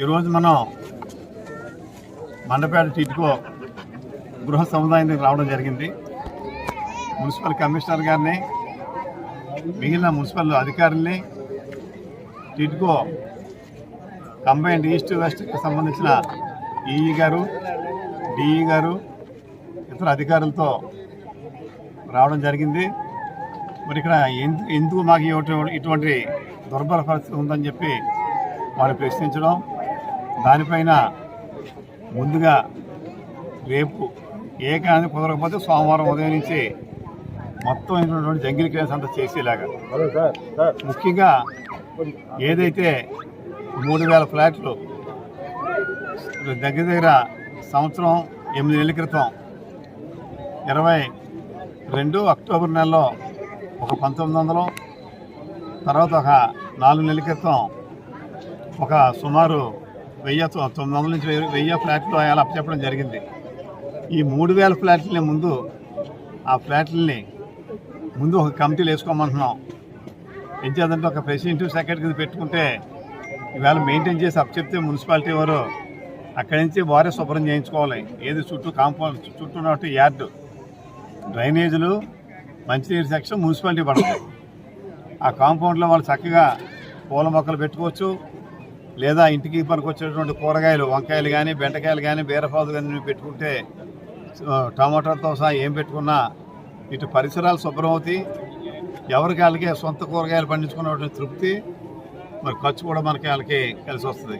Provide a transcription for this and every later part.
ఈరోజు మనం మండపేట టీట్కో గృహ సముదాయానికి రావడం జరిగింది. మున్సిపల్ కమిషనర్ గారిని మిగిలిన మున్సిపల్ అధికారుల్ని టిడ్కో కంబైన్డ్ ఈస్ట్ వెస్ట్కి సంబంధించిన ఈఈ గారు డిఈ గారు ఇతర అధికారులతో రావడం జరిగింది. మరి ఇక్కడ ఎందు ఎందుకు మాకు ఇటువంటి- ఇటువంటి దుర్బల పరిస్థితి ఉందని చెప్పి వాళ్ళు ప్రశ్నించడం దానిపైన ముందుగా రేపు ఏ కానీ కుదరకపోతే సోమవారం ఉదయం నుంచి మొత్తం అయినటువంటి జంగిల్ కేసు అంతా చేసేలాగా. ముఖ్యంగా ఏదైతే మూడు వేల ఫ్లాట్లు దగ్గర దగ్గర సంవత్సరం ఎనిమిది నెలల క్రితం ఇరవై రెండు అక్టోబర్ నెలలో ఒక పంతొమ్మిది వందలు తర్వాత ఒక నాలుగు నెలల క్రితం ఒక సుమారు వెయ్యి తొమ్మిది వందల నుంచి వెయ్యి- వెయ్యి ఫ్లాట్లు అలా చెప్పడం జరిగింది. ఈ మూడు వేల ఫ్లాట్లని ముందు ఆ ఫ్లాట్లని ముందు ఒక కమిటీలు వేసుకోమంటున్నాం. ఏం చేద్దంటే ఒక ప్రెసిడెంట్ సెక్రటరీ పెట్టుకుంటే ఈవేళ మెయింటైన్ చేసి అప్పచెప్తే మున్సిపాలిటీ వారు అక్కడి నుంచి వారే శుభ్రం చేయించుకోవాలి. ఏది చుట్టూ కాంపౌండ్ చుట్టూ ఉన్నట్టు యార్డు. డ్రైనేజీలు మంచినీరు సెక్షన్ మున్సిపాలిటీ పడుతుంది ఆ కాంపౌండ్లో వాళ్ళు చక్కగా పూల మొక్కలు పెట్టుకోవచ్చు. లేదా ఇంటికి పనికొచ్చేటువంటి కూరగాయలు వంకాయలు కానీ బెండకాయలు కానీ బీరపాదు కానీ పెట్టుకుంటే టమాటాలతో సహా ఏం పెట్టుకున్నా ఇటు పరిసరాలు శుభ్రం అవుతాయి ఎవరికి వాళ్ళకి సొంత కూరగాయలు పండించుకున్నటువంటి తృప్తి. మరి ఖర్చు కూడా మనకి వాళ్ళకి కలిసి వస్తుంది.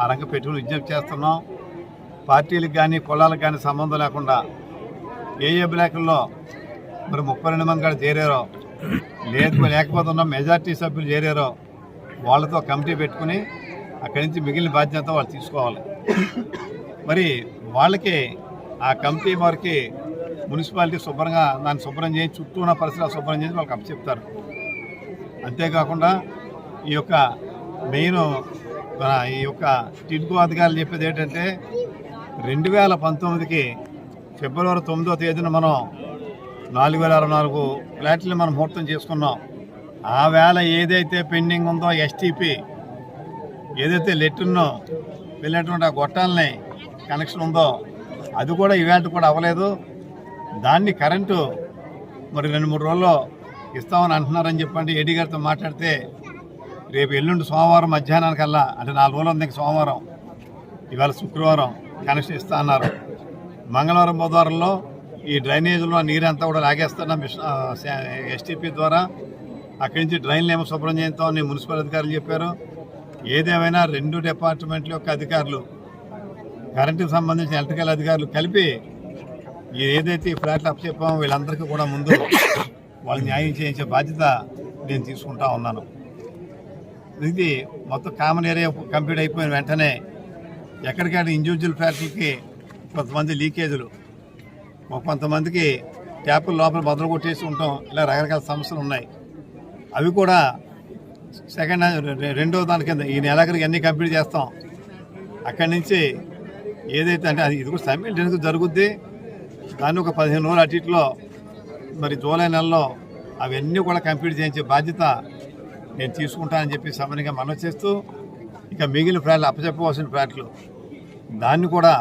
ఆ రంగం పెట్టుకుని విజ్ఞప్తి చేస్తున్నాం. పార్టీలకు కానీ కులాలకు కానీ సంబంధం లేకుండా ఏ ఏ బ్లాకుల్లో మరి ముప్పై రెండు మంది కూడా చేరారో లేదు లేకపోతే ఉన్న మెజార్టీ సభ్యులు చేరారో వాళ్ళతో కమిటీ పెట్టుకుని అక్కడి నుంచి మిగిలిన బాధ్యత వాళ్ళు తీసుకోవాలి. మరి వాళ్ళకి ఆ కమిటీ వారికి మున్సిపాలిటీ శుభ్రంగా దాన్ని శుభ్రం చేసి చుట్టూ ఉన్న పరిసరాలు శుభ్రం చేసి వాళ్ళకి అప్పచెప్తారు అంతేకాకుండా ఈ యొక్క మెయిన్ ఈ యొక్క టిడ్కో అధికారులు చెప్పేది ఏంటంటే రెండు వేల పంతొమ్మిదికి ఫిబ్రవరి తొమ్మిదో తేదీన మనం నాలుగు వేల అరవై నాలుగు ఫ్లాట్లని మనం ముహూర్తం చేసుకున్నాం. ఆ వేళ ఏదైతే పెండింగ్ ఉందో ఎస్టీపీ ఏదైతే లెట్టున్నో వెళ్ళినటువంటి ఆ గొట్టాలని కనెక్షన్ ఉందో అది కూడా ఈవెంట్ కూడా అవ్వలేదు. దాన్ని కరెంటు మరి రెండు మూడు రోజుల్లో ఇస్తామని అంటున్నారని చెప్పండి. ఏడీ గారితో మాట్లాడితే రేపు ఎల్లుండి సోమవారం మధ్యాహ్నానికల్లా అంటే నాలుగు రోజులు ఉంది సోమవారం. ఇవాళ శుక్రవారం కనెక్షన్ ఇస్తా అన్నారు. మంగళవారం బుధవారంలో ఈ డ్రైనేజీలో నీరంతా కూడా లాగేస్తున్న ఎస్టీపీ ద్వారా అక్కడి నుంచి డ్రైన్లు ఏమో శుభ్రం చేస్తామని మున్సిపల్ అధికారులు చెప్పారు. ఏదేమైనా రెండు డిపార్ట్మెంట్ల యొక్క అధికారులు కరెంటుకు సంబంధించిన ఎలక్ట్రికల్ అధికారులు కలిపి ఏదైతే ఈ ఫ్లాట్లు అప్పచెప్పామో వీళ్ళందరికీ కూడా ముందు వాళ్ళు న్యాయం చేయించే బాధ్యత నేను తీసుకుంటా ఉన్నాను. ఇది మొత్తం కామన్ ఏరియా కంప్లీట్ అయిపోయిన వెంటనే ఎక్కడికైనా ఇండివిజువల్ ఫ్లాట్లకి కొంతమంది లీకేజీలు కొంతమందికి ట్యాపుల లోపల బదులు కొట్టేసి ఉంటాం ఇలా రకరకాల సమస్యలు ఉన్నాయి. అవి కూడా సెకండ్ రె- రెండో దాని కింద ఈ నెలాఖరికి అన్నీ కంప్లీట్ చేస్తాం. అక్కడి నుంచి ఏదైతే అంటే అది ఇది కూడా సైమిల్టేనియస్గా జరుగుద్ది. దాన్ని ఒక పదిహేను రోజులు అటిట్లో మరి జూలై నెలలో అవన్నీ కూడా కంప్లీట్ చేయించే బాధ్యత నేను తీసుకుంటానని చెప్పి సమయంగా మనం చేస్తూ ఇక మిగిలిన ఫ్లాట్లు అప్పచెప్పవలసిన ఫ్లాట్లు దాన్ని కూడా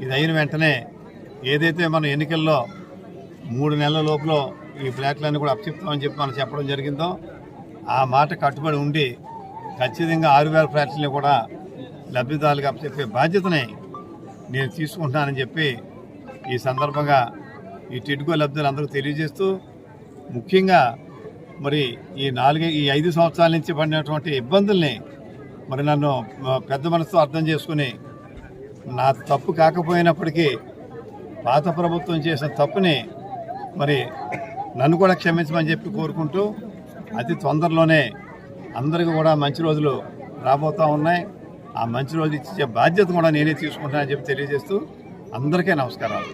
ఇది అయిన వెంటనే ఏదైతే మనం ఎన్నికల్లో మూడు నెలల లోపల ఈ ఫ్లాట్లన్నీ కూడా అప్పచెప్తామని చెప్పి మనం చెప్పడం జరిగిందో ఆ మాట కట్టుబడి ఉండి ఖచ్చితంగా ఆరు వేల ఫ్లాట్లని కూడా లబ్ధిదారులుగా చెప్పే బాధ్యతని నేను తీసుకుంటున్నానని చెప్పి ఈ సందర్భంగా ఈ టిడ్కో అందరికీ తెలియజేస్తూ ముఖ్యంగా మరి ఈ నాలుగు ఈ ఐదు సంవత్సరాల నుంచి పడినటువంటి ఇబ్బందుల్ని మరి నన్ను పెద్ద మనసుతో అర్థం చేసుకుని నా తప్పు కాకపోయినప్పటికీ పాత ప్రభుత్వం చేసిన తప్పుని మరి నన్ను కూడా క్షమించమని చెప్పి కోరుకుంటూ అతి తొందరలోనే అందరికీ కూడా మంచి రోజులు రాబోతూ ఉన్నాయి. ఆ మంచి రోజులు ఇచ్చే బాధ్యత కూడా నేనే తీసుకుంటానని చెప్పి తెలియజేస్తూ అందరికీ నమస్కారాలు.